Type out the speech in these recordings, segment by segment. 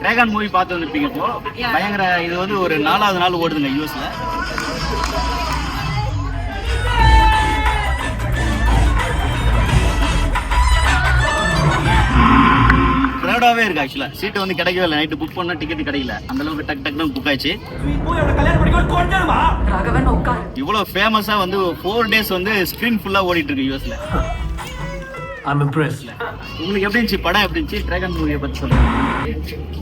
Dragon movie பார்த்து வந்திருப்பீங்க இப்போ. பயங்கர இது வந்து ஒரு நாலாவது நாள் ஓடுதுங்க யூஎஸ்ல கிரௌடாவே இருக்கு ஆக்சுவலா சீட்டு வந்து கிடைக்கவே இல்லை. நைட்டு புக் பண்ணா டிக்கெட் கிடைக்கல. அந்த அளவுக்கு டக் டக்னு புக் ஆயிடுச்சு. ராகவன் உட்கார். இவ்வளவு ஃபேமஸா வந்து ஃபோர் டேஸ் வந்து ஸ்கிரீன் ஃபுல்லா ஓடிட்டு இருக்கு யூஎஸ்ல I'm impressed. உங்களுக்கு எப்படி இருந்துச்சு? படம் எப்படி இருந்துச்சு? டிராகன் மூவியை பத்தி சொல்லுங்க.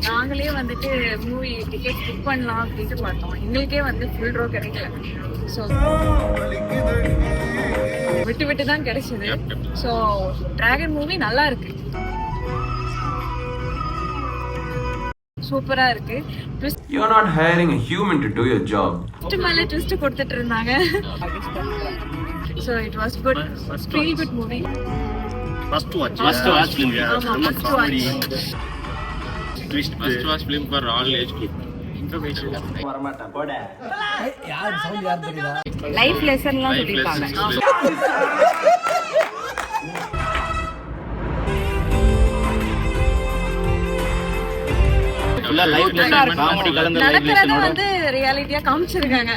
நாங்களே வந்துட்டு மூவி டிக்கெட் புக் பண்ணலாம் அப்படின்ட்டு பார்த்தோம். எங்களுக்கே வந்து ஃபுல் ரோ கிடைக்கல. ஸோ விட்டு விட்டு தான் கிடைச்சது. ஸோ டிராகன் மூவி நல்லா இருக்கு. சூப்பரா இருக்கு. Twist You're not hiring a human to do your job. மேல ட்விஸ்ட் கொடுத்துட்டு இருந்தாங்க. So it was good feel good movie first watch first watch ஆமா first watch first watch film for all age group information life லெசன்லாம் சொல்லியிருப்பாங்க ஃபுல்லா life lesson comedy கலந்த life நடக்கிறத லெசனோட வந்து ரியாலிட்டியா காமிச்சிருக்காங்க.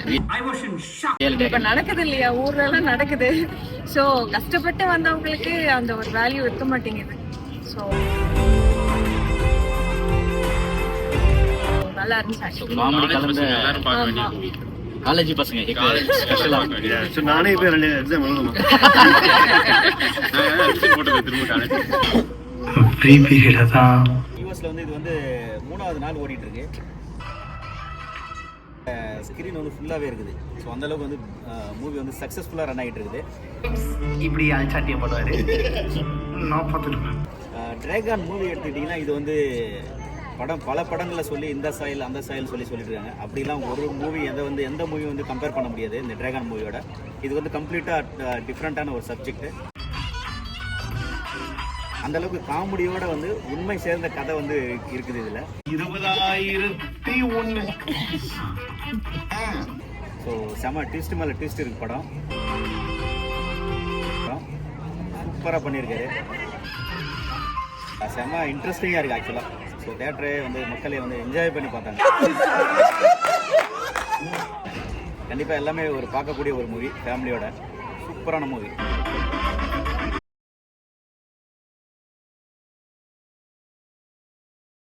இப்ப நடக்குது இல்லையா? ஊர்ல எல்லாம் நடக்குது. சோ கஷ்டப்பட்டு வந்தவங்களுக்கு அந்த ஒரு வேல்யூ இருக்க மாட்டேங்குது. சோ நல்லா இருந்துச்சு காமெடி கலந்த எல்லாரும் பார்க்க வேண்டிய காலேஜ் பசங்க ஸ்பெஷலா நானே போய் ரெண்டு எக்ஸாம் எழுதணும்? நான் விசிட் போட்டு திரும்ப காலேஜ். ஃப்ரீ பீரியடா தான் யூஎஸ்ல வந்து இது வந்து மூணாவது நாள் ஓடிட்டு இருக்கு ஸ்க்ரீன் வந்து ஃபுல்லாகவே இருக்குது. ஸோ அந்த அளவுக்கு வந்து மூவி வந்து சக்ஸஸ்ஃபுல்லாக ரன் ஆகிட்டு இருக்குது இப்படி அல்சாட்டியம் பண்ணுவாரு. நான் பார்த்துருப்பேன் டிராகன் மூவி எடுத்துக்கிட்டிங்கன்னா இது வந்து படம் பல படங்களை சொல்லி இந்த சாயல் அந்த சாயல் சொல்லி சொல்லிட்டு இருக்காங்க அப்படிலாம் ஒரு மூவி எதை வந்து எந்த மூவி வந்து கம்பேர் பண்ண முடியாது இந்த டிராகன் மூவியோட இது வந்து கம்ப்ளீட்டாக டிஃப்ரெண்ட்டான ஒரு சப்ஜெக்ட் அந்த அளவுக்கு காமெடியோட வந்து உண்மை சேர்ந்த கதை வந்து இருக்குது இதில். இருபதாயிரத்தி ஒன்று ஸோ செம ட்விஸ்ட் மேலே ட்விஸ்ட் இருக்கு படம். சூப்பராக பண்ணியிருக்காரு செம இன்ட்ரெஸ்டிங்காக இருக்குது ஆக்சுவலாக ஸோ தேட்டரே வந்து மக்களே வந்து என்ஜாய் பண்ணி பார்த்தாங்க. கண்டிப்பாக எல்லாமே ஒரு பார்க்கக்கூடிய ஒரு மூவி ஃபேமிலியோட சூப்பரான மூவி